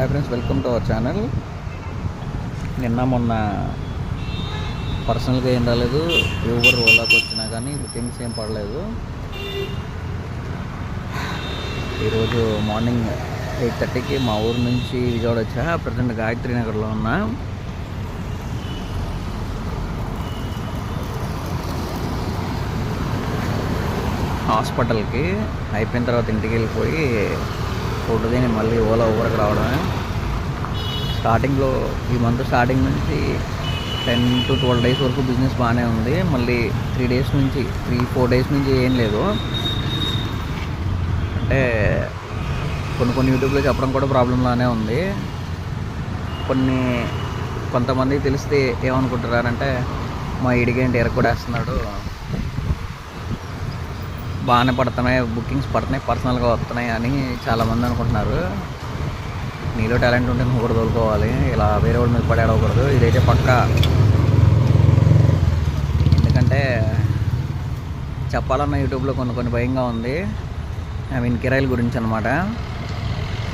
Hi friends welcome to our channel నిన్న మొన్న పర్సనల్గా ఏం రాలేదు ఊబర్ ఓలాకి వచ్చినా కానీ బుకింగ్స్ ఏం పడలేదు. ఈరోజు మార్నింగ్ ఎయిట్ థర్టీకి మా ఊరు నుంచి విజయవాడ వచ్చా. ప్రజెంట్ గాయత్రి నగర్లో ఉన్నా. హాస్పిటల్కి అయిపోయిన తర్వాత ఇంటికి వెళ్ళిపోయి ఫుడ్ తిని మళ్ళీ ఓలా ఊరికి రావడమే. స్టార్టింగ్లో ఈ మంత్ స్టార్టింగ్ నుంచి టెన్ టు ట్వెల్వ్ డేస్ వరకు బిజినెస్ బాగానే ఉంది. మళ్ళీ త్రీ డేస్ నుంచి త్రీ ఫోర్ డేస్ నుంచి ఏం లేదు. అంటే కొన్ని కొన్ని యూట్యూబ్లో చెప్పడం కూడా ప్రాబ్లంలానే ఉంది. కొన్ని కొంతమంది తెలిస్తే ఏమనుకుంటున్నారంటే మా ఇడిగేంటి ఎరకొడేస్తున్నాడు బాగానే పడుతున్నాయి బుకింగ్స్ పడుతున్నాయి పర్సనల్గా వస్తున్నాయి అని చాలామంది అనుకుంటున్నారు. నీలో టాలెంట్ ఉంటే నువ్వు కూడా తోలుకోవాలి. ఇలా వేరే వాళ్ళ మీద పడి అడగకూడదు. ఇదైతే పక్కా. ఎందుకంటే చెప్పాలన్న యూట్యూబ్లో కొన్ని కొన్ని భయంగా ఉంది. ఐ మీన్ కిరాయిల గురించి అనమాట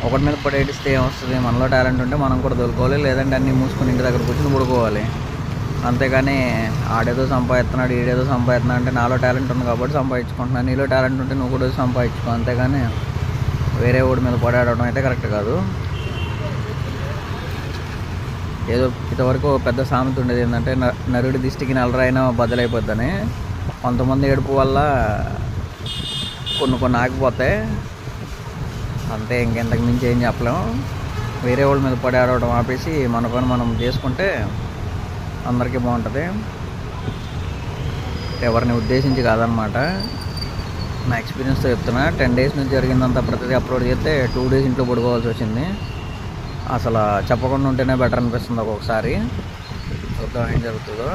ఒకటి మీద పడేటిస్తే ఏమొస్తుంది? మనలో టాలెంట్ ఉంటే మనం కూడా తోలుకోవాలి. లేదంటే అన్నీ మూసుకొని ఇంటి దగ్గర కూర్చొని పడుకోవాలి. అంతేగాని ఆడేదో సంపాదిస్తున్నాడు ఈడేదో సంపాదిస్తున్నాడు అంటే నాలో టాలెంట్ ఉంది కాబట్టి సంపాదించుకుంటున్నాను నీలో టాలెంట్ ఉంటే నువ్వు కూడా సంపాదించుకో. అంతేగాని వేరే ఊడి మీద పడాడడం అయితే కరెక్ట్ కాదు. ఏదో ఇంతవరకు పెద్ద సామెత ఉండేది ఏంటంటే న- నరుడి దిష్టికి నల్లరైనా బద్దలైపోద్దని కొంతమంది ఏడుపు వల్ల కొన్ని కొన్ని ఆగిపోతాయి. అంతే ఇంకెంతకు మించి ఏం చెప్పలేం. వేరే వాళ్ళ మీద పడి ఆడవడం ఆపేసి మన పని మనం చేసుకుంటే అందరికీ బాగుంటుంది. ఎవరిని ఉద్దేశించి కాదనమాట. నా ఎక్స్పీరియన్స్తో చెప్తున్నా టెన్ డేస్ నుంచి జరిగిందంతా ప్రతిదీ అప్లోడ్ చేస్తే టూ డేస్ ఇంట్లో పడుకోవాల్సి వచ్చింది. అసలు చెప్పకుండా ఉంటేనే బెటర్ అనిపిస్తుంది ఒక్కొక్కసారి. చూద్దాం ఏం జరుగుతుందో.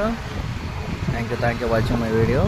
Thank you thank you watching my video.